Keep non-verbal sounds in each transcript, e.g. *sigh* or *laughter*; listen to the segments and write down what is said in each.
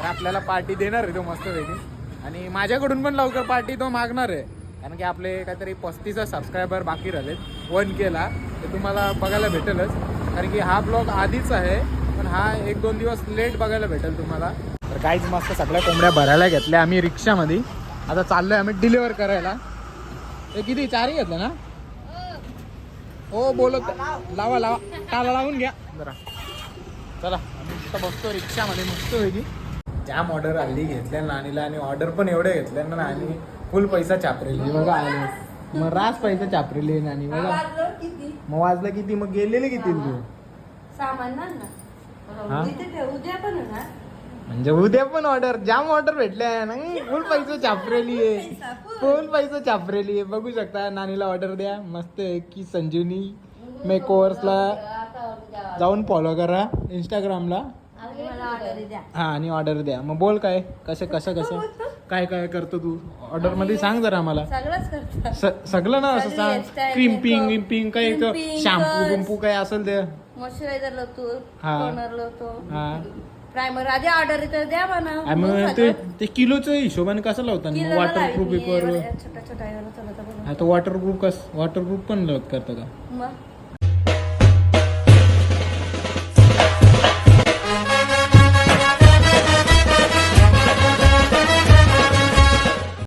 तर आपल्याला पार्टी देणार आहे तो मस्तपैकी आणि माझ्याकडून पण लवकर पार्टी तो मागणार आहे. कारण की आपले काहीतरी पस्तीस सबस्क्रायबर बाकी राहिलेत. वन केला तर तुम्हाला बघायला भेटेलच. कारण की हा ब्लॉग आधीच आहे. पण हा एक दोन दिवस लेट बघायला भेटेल तुम्हाला. तर काहीच मस्त सगळ्या कोंबड्या भरायला घेतल्या आम्ही रिक्षामध्ये. आता चाललोय आम्ही डिलिव्हर करायला. ते किती? चारही घेतलं ना? हो बोलत लावा लावा. टाला लावून घ्या. जरा. चला आम्ही बसतो रिक्षामध्ये मस्त होईल जाम ऑर्डर हल्ली घेतल्या नानीला आणि ऑर्डर पण एवढे घेतल्या ना आणि फुल पैसा चापरेली बघा आले. मग रास पैसा चापरेली नानी बघा. वाजलं किती? मग वाजलं किती? मग गेलेले किती तू? सामान ना हा? इथे ठेव उद्या पण आहे ना म्हणजे उद्या पण ऑर्डर जाम ऑर्डर भेटल्या ना फुल पैसा चापरेली आहे. फुल पैसा चापरेली आहे. बघू शकता नानीला ऑर्डर द्या. मस्त आहे की संजीवनी मेकओव्हर्सला उद्या जाऊन फॉलो करा इंस्टाग्रामला हा आणि ऑर्डर द्या. मग बोल काय कसं कसं कसं? काय काय करतो तू? ऑर्डरमध्ये सांग जरा करतात स- सगळं ना असं सांग. क्रिम्पिंग विम्पिंग काही crimping, शॅम्पू. बिम्पू काय असेल ते? मॉइश्चरायझर लावतो हा. टोनर लावतो. हा. प्रायमर आधी ऑर्डर येतं द्या म्हणा. आणि मग ते ते किलोचं हिशोबाने कसं लावतात मग वॉटरप्रूफ पेपर छोटा छोटा याला चलत बघा. हा तो वॉटरप्रूफ कस? वॉटरप्रूफ पण लग करतं का? मग?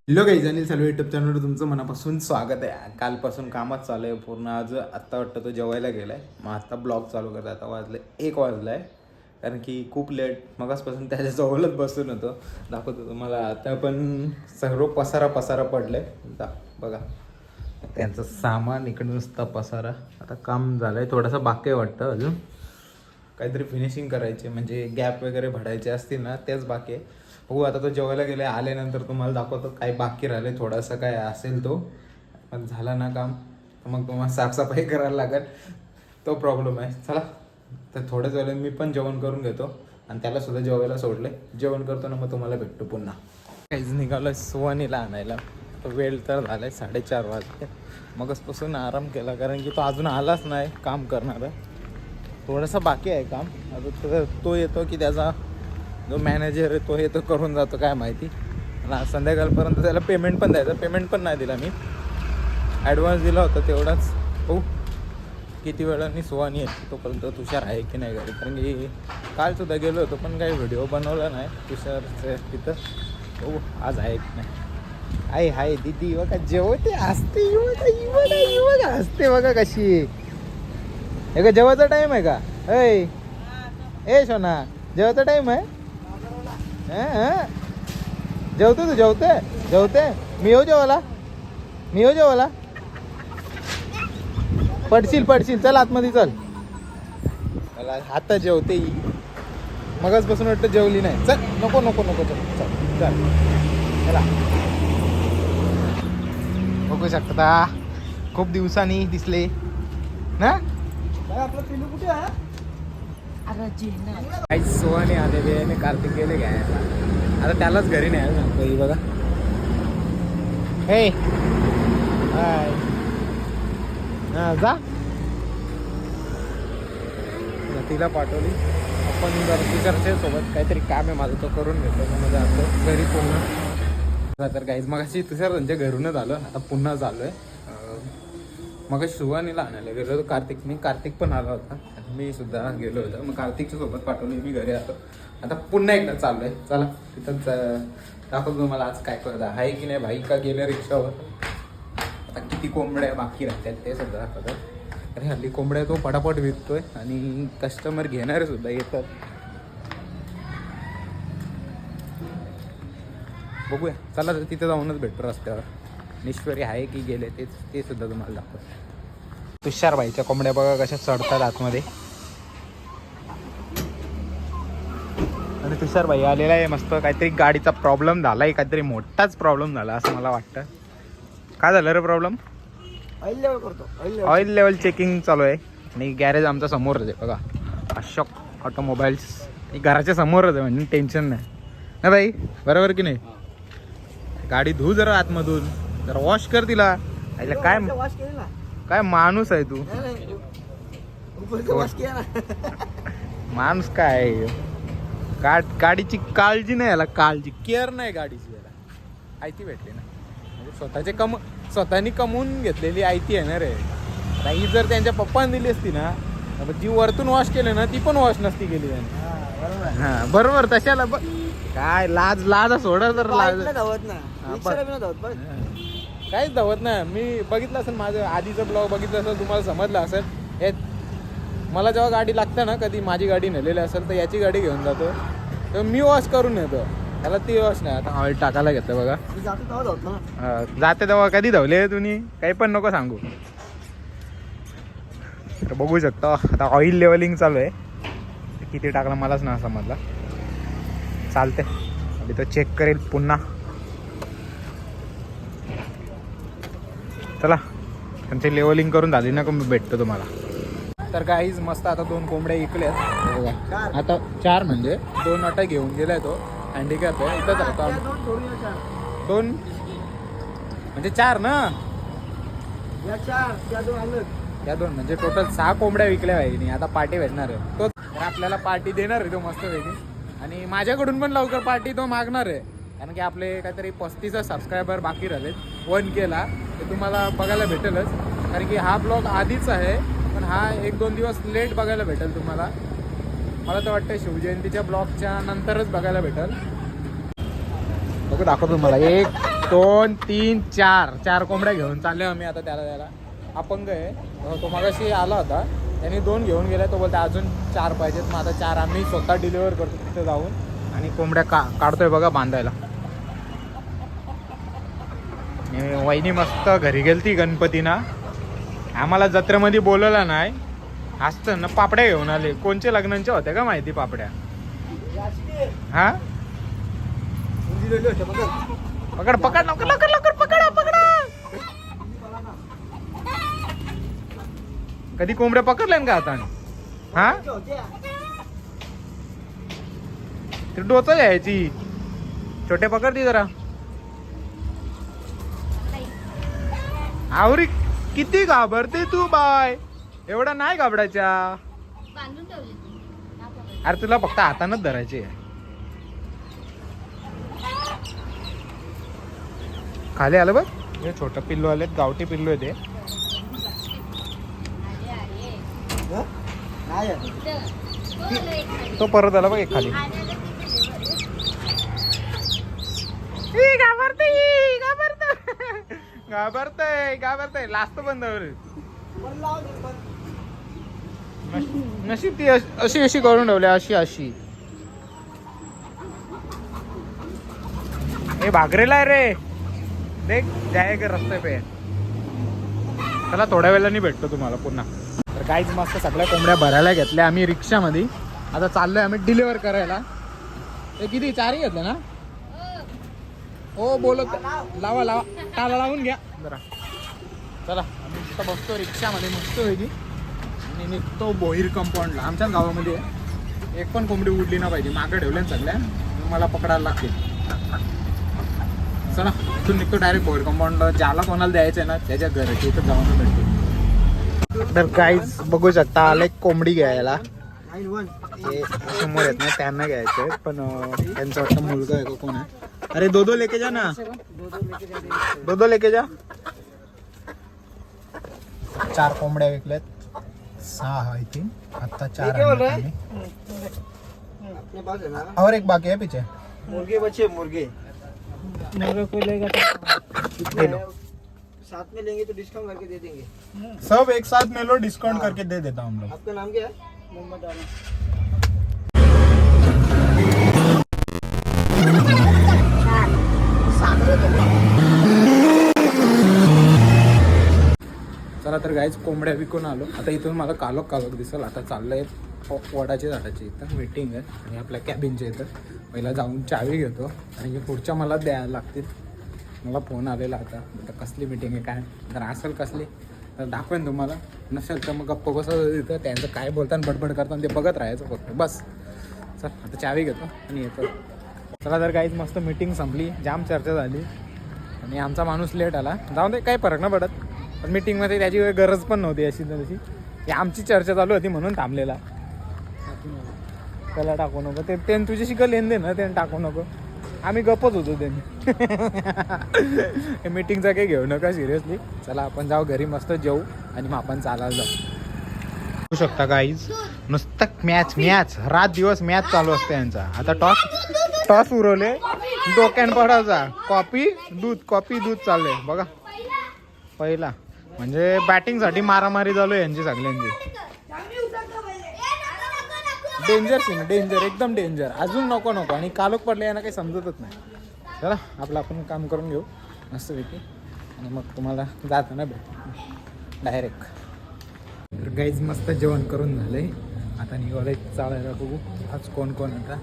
हॅलो काही अनिल सर्व युट्यूब चॅनलवर तुमचं मनापासून स्वागत आहे. कालपासून कामच चालू आहे पूर्ण. आज आत्ता वाटतं तो जेवायला गेलाय. मग आत्ता ब्लॉग चालू करतो आता वाजलं एक वाजलाय. कारण की खूप लेट मगासपासून त्याच्या जवळच बसून होतो. दाखवतो तुम्हाला. आता पण सर्व पसारा पसारा पडलाय. दा बघा. त्यांचं सामान इकडे नुसता पसारा. आता काम झालंय. थोडंसं बाकी आहे वाटतं अजून. काहीतरी फिनिशिंग करायचे. म्हणजे गॅप वगैरे भरायचे असतील ना तेच बाकी आहे. हो आता तो जेवायला गेले आल्यानंतर तुम्हाला दाखवतो काय बाकी राहिले थोडासा काय असेल तो. पण झाला ना काम तर मग तुम्हाला साफसफाई करायला लागेल. तो प्रॉब्लेम आहे. चला तर थोड्याच वेळेला मी पण जेवण करून घेतो. आणि त्याला सुद्धा जेवायला सोडले जेवण करतो ना मग तुम्हाला भेटतो पुन्हा. काहीच निघालोय सुवानीला आणायला. तो वेळ तर झालाय साडेचार वाजले. मगचपासून आराम केला कारण की तो अजून आलाच नाही काम करणारा. थोडंसं बाकी आहे काम. आता तो येतो की त्याचा जो मॅनेजर आहे तो हे तर करून जातो काय माहिती. ना संध्याकाळपर्यंत त्याला पेमेंट पण द्यायचं. पेमेंट पण नाही दिला मी. ॲडव्हान्स दिला होता तेवढाच. हो किती वेळाने सुहानी येते तोपर्यंत तुषार आहे की नाही घरी. कारण की कालसुद्धा गेलो होतो पण काही व्हिडिओ बनवला नाही. तुषारचं तिथं. हो आज आहे की नाही. आहे हाय दीदी बघा जेवते असते ही बघा बघा बघा बघा कशी. हे का जेवायचा टाईम आहे का? ऐ. ए सोना जेवायचा टाईम आहे? जेवतो तू जेवते जेवते मी येऊ जेवाला मी येऊ जेवाला पडशील पडशील चल आतमध्ये चल मला आता जेवते मगच बसून वाटतं जेवली नाही चल नको नको नको चल चल चल चला बघू शकता खूप दिवसांनी दिसले. ना? आपलं पिलू कुठे काहीच अरे जेना काही सोहाने आणि कार्तिक गेले घ्यायला. आता त्यालाच घरी नाही सांगतो ही बघा. हे हाय हा जा. तिला पाठवली. आपण जर सोबत. काहीतरी काम आहे माझं तो करून घेतो. मग माझं आता घरी पुन्हा. तर काहीच मग अशी तुषार त्यांच्या घरूनच आलो. आता पुन्हा झालो आहे मग सुहानीला आणायला गेलो होतो. कार्तिकने कार्तिक पण आला होता. मी सुद्धा गेलो होतो. मग कार्तिकच्या सोबत पाठवली मी घरी आलो. आता पुन्हा एकदा चाललोय. चला तिथंच दाखवतो तुम्हाला आज काय करत. आहे की नाही भाई? का गेल्या रिक्षावर? आता किती कोंबड्या बाकी राहतात ते सुद्धा दाखवतात अरे हल्ली कोंबड्या तो पटापट विकतोय आणि कस्टमर घेणारे सुद्धा येतात. बघूया. चला तर तिथे जाऊनच भेटतो रस्त्यावर. निश्वरी आहे की गेले ते ते सुद्धा तुम्हाला तुषार तुषारबाईच्या कोंबड्या बघा कशा चढतात आतमध्ये. आणि तुषारबाई आलेला आहे मस्त. काहीतरी गाडीचा प्रॉब्लेम झाला आहे काहीतरी मोठाच प्रॉब्लेम झाला असं मला वाटतं. काय झालं रे प्रॉब्लेम ऑइल लेवल करतो ऑइल लेवल चेकिंग चालू आहे. आणि गॅरेज आमचा समोरच आहे बघा. अशोक ऑटोमोबाईल्स घराच्या समोरच आहे म्हणजे टेन्शन नाही. ना भाई बरोबर की नाही? गाडी धू जरा आतमधून. जरा वॉश कर तिला. काय काय माणूस आहे तू? माणूस काय आहे? गाड गाडीची काळजी नाही याला काळजी. केअर नाही गाडीची याला. आयती भेटली ना. म्हणजे स्वतःचे कम स्वतःनी कमवून घेतलेली आयती आहे ना रे. आता ही जर त्यांच्या पप्पाने दिली असती ना जी वरतून वॉश केली ना ती पण वॉश नसती केली त्यांनी. हा, बरोबर. हा तशाला ब- काय लाज लाज सोडा तर लाज धावत नाही. धावत बघ काहीच धावत नाही. मी बघितलं असेल माझं आधीचं ब्लॉग बघितलं असेल तुम्हाला समजलं असेल. हे मला जेव्हा गाडी लागते ना कधी माझी गाडी नेलेली असेल तर याची गाडी घेऊन जातो. तर मी वॉश करून येतो. त्याला ती वॉश नाही. आता ऑइल टाकायला घेतं बघा. जातो तेव्हा कधी धावले तुम्ही? काही पण नको सांगू. तर बघू शकता. आता ऑइल लेवलिंग चालू आहे. किती टाकलं मलाच ना समजला. चालते आणि तो चेक करेल पुन्हा. चला. त्यांची लेवलिंग करून झाली ना का मी भेटतो तुम्हाला. तर काहीच मस्त आता दोन कोंबड्या इकल्यात हे. चार. आता चार म्हणजे? दोन अटा घेऊन गेलाय तो. हँडिकॅप आहे इथंच राहतो. दोन म्हणजे चार ना? या चार त्या दोन अलग या दोन म्हणजे टोटल सहा कोंबड्या विकल्या पाहिजे आता पार्टी भेटणार आहे. तो आपल्याला पार्टी देणार आहे तो मस्त वेगळी आणि माझ्याकडून पण लवकर पार्टी तो मागणार आहे. कारण की आपले काहीतरी पस्तीस सबस्क्रायबर बाकी राहिलेत. वन केला ते तुम्हाला बघायला भेटेलच. कारण की हा ब्लॉग आधीच आहे. पण हा एक दोन दिवस लेट बघायला भेटेल तुम्हाला. मला तर वाटतं शिवजयंतीच्या ब्लॉकच्या नंतरच बघायला भेटेल. बघू दाखवतो तुम्हाला. एक दोन तीन चार. चार कोंबड्या घेऊन चालले आम्ही आता त्याला त्याला. अपंग आहे. तो मागाशी आला होता. त्यांनी दोन घेऊन गेला. तो बोलते अजून चार पाहिजेत. मग आता चार आम्ही स्वतः डिलिव्हर करतो तिथे जाऊन आणि कोंबड्या का काढतोय बघा बांधायला. वहिनी मस्त घरी गेलती गणपतीना. आम्हाला जत्रेमध्ये बोलवला नाही. असतं ना पापड्या घेऊन आले. कोणच्या लग्नांचे होते का माहिती पापड्या? हा? पकड पकड लवकर लवकर लवकर पकड पकड. कधी कोंबड्या पकडल्या का आता हा? ते ती डोच घ्यायची. छोटे पकडती जरा. आवरी. किती घाबरते तू बाय? एवढा नाही घाबरायच्या. बांधून ठेवले. अरे तुला फक्त हातानच धरायचे. खाली आलं बघ. हे छोटं पिल्लू आले गावठी पिल्लू आहे ते हं? तो परत आला बघ एक खाली. घाबरते घाबरतय घाबरतय. लास्ट बंदावर नशीब ती अश- अशी करून ठेवली अशी अशी. हे भागरेला आहे रे. देख जाय रस्ते पे. चला थोड्या वेळाने भेटतो तुम्हाला पुन्हा. तर काहीच मस्त सगळ्या कोंबड्या भरायला घेतल्या आम्ही रिक्षामध्ये. आता चाललोय आम्ही डिलिव्हर करायला. ते किती? चारही घेतले ना? हो बोलत. लावा लावा. टाला लावून घ्या. जरा. चला. आम्ही तिथं बसतो रिक्षामध्ये. मस्त वेगळी आणि निघतो बोहीर कंपाऊंडला. आमच्याच गावामध्ये एक पण कोंबडी उडली ना पाहिजे. मागं ठेवल्या ना सगळ्या मला पकडायला लागते चला. इथून निघतो डायरेक्ट बोहीर कंपाऊंडला. ज्याला कोणाला द्यायचं आहे ना त्याच्या घराची इथं जाऊन भेटते तर काहीच बघू शकता आले कोंबडी घ्यायला. समोर येत ना त्यांना घ्यायचं आहे पण त्यांचा वाटतं मुलगा आहे का कोण आहे? अरे दो दो लेके जा ना। दो दो लेके जा। चार कोंबड्या विकल्यात. सहा आहे ती आता चार है और एक बाकी है पीछे मुर्गे बच्चे मुर्गे. ले लो. साथ में लेंगे तो डिस्काउंट करके दे देंगे. सब एक साथ में लो डिस्काउंट करके दे देता हूँ हम लोग. आपका नाम क्या है? मोहम्मद आलम चला तर गायच कोंबड्या विकून आलो. आता इथून मला कालोख कालोख दिसेल. आता चाललंय प- वडाच्या झाडाची इथं मीटिंग आहे आणि आपल्या कॅबिनच्या इथं. पहिला जाऊन चावी घेतो. आणि हे पुढच्या मला द्यायला लागतील. मला फोन आलेला आता. आता कसली मीटिंग आहे काय? जर असेल कसली? तर दाखवेन तुम्हाला. नसेल तर मग गप्प कसं इथं त्यांचं काय बोलताना बडबड करताना ते बघत राहायचं फक्त. बस. चल आता चावी घेतो आणि येतो. चला तर काहीच मस्त मीटिंग संपली. जाम चर्चा झाली. आणि आमचा माणूस लेट आला. जाऊन दे काही फरक नाही पडत. पण मीटिंगमध्ये त्याची गरज पण नव्हती अशी तशी. की आमची चर्चा चालू होती म्हणून थांबलेला. त्याला टाकू नको. ते त्यानं तुझ्याशी का लेन दे ना त्यानं टाकू नको. आम्ही गपच होतो त्यांनी. मीटिंगचा *laughs* काही घेऊ नका सिरियसली चला आपण जाऊ घरी मस्त जेऊ आणि मग आपण चालायला जाऊ. शकता गाईज नुसतं मॅच मॅच रात दिवस मॅच चालू असते यांचा. आता टॉस टॉस उरवले. डोक्यान पडायचा. कॉपी दूध कॉपी दूध चालले. बघा. पहिला. म्हणजे बॅटिंगसाठी मारामारी चालू आहे यांची सगळ्यांची. डेंजर सीन डेंजर एकदम डेंजर अजून नको नको. आणि कालोख पडले यांना काही समजतच नाही. चला आपलं आपण काम करून घेऊ. मस्तपैकी. आणि मग तुम्हाला जाताना भेट. डायरेक्ट तर गाईज मस्त जेवण करून झालंय. आता निघालंय चालायला बघू. आज कोण कोण आता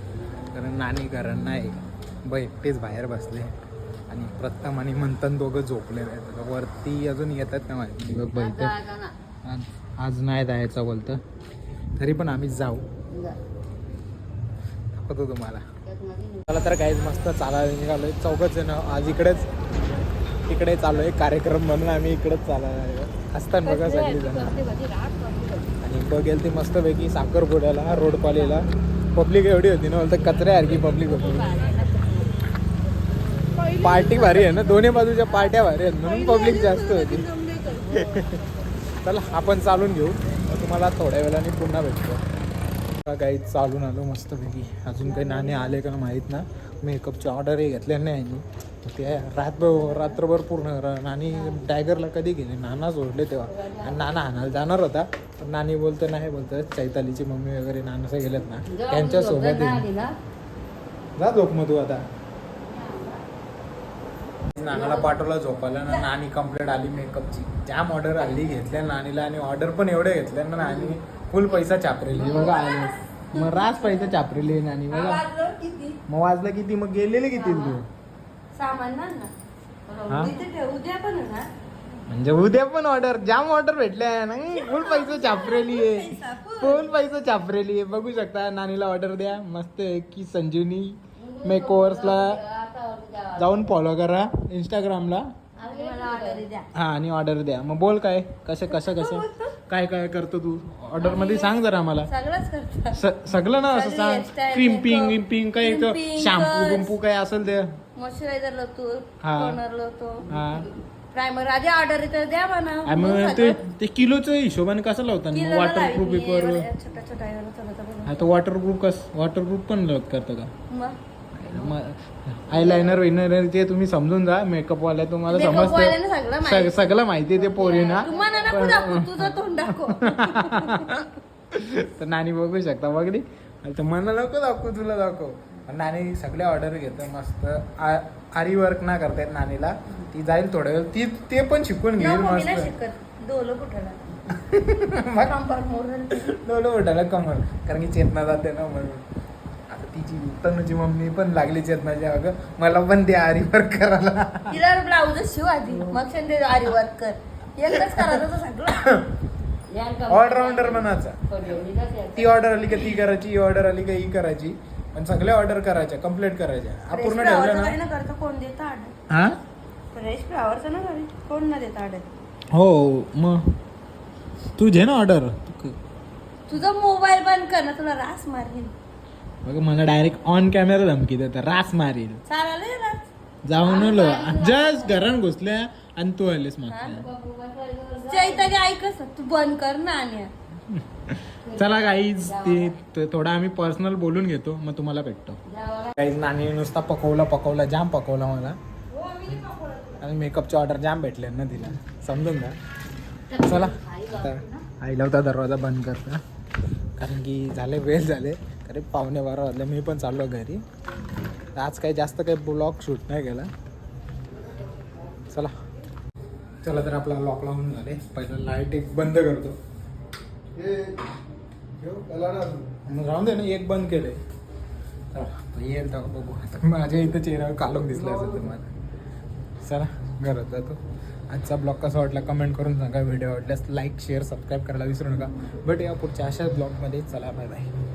कारण नानी घरण नाही. ब एकटेच बाहेर बसले. आणि प्रथम आणि मंथन दोघं झोपले आहेत. आता वरती अजून येतात ना माहिती बघ बघ आज आज नाही जायचं बोलतं. तरी पण आम्ही जाऊ. दाखवतो तुम्हाला. मला तर काहीच मस्त चालायला निघालोय. चौघच जण आज इकडेच इकडे चालू आहे कार्यक्रम म्हणून आम्ही इकडेच चालायला असतात बघा सगळी जण. आणि बघेल ती मस्तपैकी साखरपुड्याला रोड पालीला पब्लिक एवढी होती ना बोलतं कचऱ्यासारखी पब्लिक होती. पार्टी भारी आहे ना दोन्ही बाजूच्या पार्ट्या भारी आहेत म्हणून पब्लिक जास्त होती. *laughs* चला आपण चालून घेऊ. तुम्हाला थोड्या वेळाने पुन्हा भेटतो. काही चालून आलो मस्तपैकी. अजून काही नाणे आले का माहीत ना. मेकअपची ऑर्डरही घेतल्या नाही ते रातभर रात्रभर पूर्ण नानी टायगरला कधी गेले? नाना सोडले तेव्हा. आणि नाना आणायला जाणार होता. पण नानी बोलतं नाही बोलतं चैतालीची मम्मी वगैरे नानासं गेलेत ना. त्यांच्यासोबत. जा झोप मग तू आता नानाला पाठवला झोपायला ना नानी कंप्लेंट आली मेकअपची जाम ऑर्डर आली घेतल्या नानीला आणि ऑर्डर पण एवढे घेतल्या ना नानी. फुल पैसा चापरेली बघा आले. मग रास पैसा चापरेली नानी. बघा. मग वाजलं किती? मग गेलेले किती तू? सामान ना हा? इथे ठेव उद्या पण आहे ना. म्हणजे उद्या पण ऑर्डर जाम ऑर्डर भेटल्या नाही फुल पैसा चापरेली आहे. फुल पैसा चापरेली आहे. बघू शकता नानीला ऑर्डर द्या. मस्त आहे की संजीवनी मेकओव्हर्सला जाऊन फॉलो करा इंस्टाग्रामला मला ऑर्डर द्या. हा आणि ऑर्डर द्या. मग बोल काय कसं कसं कसं? काय काय करतो तू? ऑर्डरमध्ये सांग जरा मला सगळंच करतात स- सगळं ना असं सगळी सांग. hairstyle, क्रिम्पिंग makeup, विम्पिंग काही crimping, शॅम्पू. बिम्पू काय असेल ते. मॉइश्चरायझर लावतो हा. टोनर लावतो. हा. प्रायमर आधी ऑर्डर येतं द्या म्हणा. आणि मग ते ते किलोचं हिशोबाने कसं लावतात मग वॉटरप्रूफ पेपर छोटा छोटा याला चालवता बघा. हा तो वॉटरप्रूफ कस वॉटरप्रूफ पण लग करतं का? मग? आय लायनर विनर ते तुम्ही समजून जा. मेकअप वाल्या तुम्हाला Makeup समजते. वाल्यानं सगळं माहिती. सग- सगळं माहिती आहे ते पोरीना *laughs* तुम्हाला नको दाखवू तुझं तोंड दाखव. *laughs* तर नानी बघू शकता बघली तर मला नको दाखवू तुला दाखव. पण नानी सगळे ऑर्डर घेतो मस्त. आ- आरी वर्क ना करतायत नानीला. ती जाईल थोड्या वेळ. ती ते पण शिकून घेईल नाही मस्त. शिकत. डोलं कुठाला *laughs* मग कंपाऊंड मोडून डोलं उठायला कमर कारण की चेतना जाते ना म्हणून. आता तिची तनुची मम्मी पण लागली चेतनाची अगं. मला पण ते आरी वर्क करायला. तिला ब्लाऊज शिव आधी. मग ते आरी वर्क कर. एकच करायचं सगळं ऑलराऊंडर म्हणायचा ती ऑर्डर आली का ती करायची ही ऑर्डर आली का ही करायची. पण सगळ्या ऑर्डर करायच्या कंप्लीट करायच्या. अपूर्ण ठेवलं काही ना? ना करता कोण देतं हा? फ्रेश फ्लावरचं ना घरी कोण ना देतं ऑर्डर हो मग? तू घे ना ऑर्डर तुझा मोबाईल बंद कर ना तुला रास मारेल बघ मला डायरेक्ट ऑन कॅमेरा धमकी देतात रास मारील. चालायला रास. जाऊन आलो जस्ट घरात घुसल्या आणि तू आलीस मग चैताली ऐकच तू बंद कर ना आणि *laughs* चला गाईज ते ते आम्ही पर्सनल बोलून घेतो मग तुम्हाला भेटतो. गाईज नानी नुसता पकवला पकवला जाम पकवला मला. आणि मेकअपची ऑर्डर जाम भेटले ना तिला. समजून जा चला. आता आईला होता दरवाजा बंद करता. कारण की झाले वेळ झाले. अरे पावणे बारा वाजले. मी पण चाललो घरी. तर आज काही जास्त काही ब्लॉग शूट नाही केला. चला. चला तर आपला लॉक लावून झाले. पहिला लाइट एक बंद करतो. राहून दे ना एक बंद केले येईल बघू. आता माझ्या इथं चेहऱ्यावर कालोख दिसला असेल तुम्हाला चला घरात जातो. आजचा ब्लॉग कसा वाटला कमेंट करून सांगा. व्हिडिओ आवडल्यास लाईक शेअर सबस्क्राईब करायला विसरू नका. बट या पुढच्या अशाच ब्लॉगमध्ये. चला बाय बाय.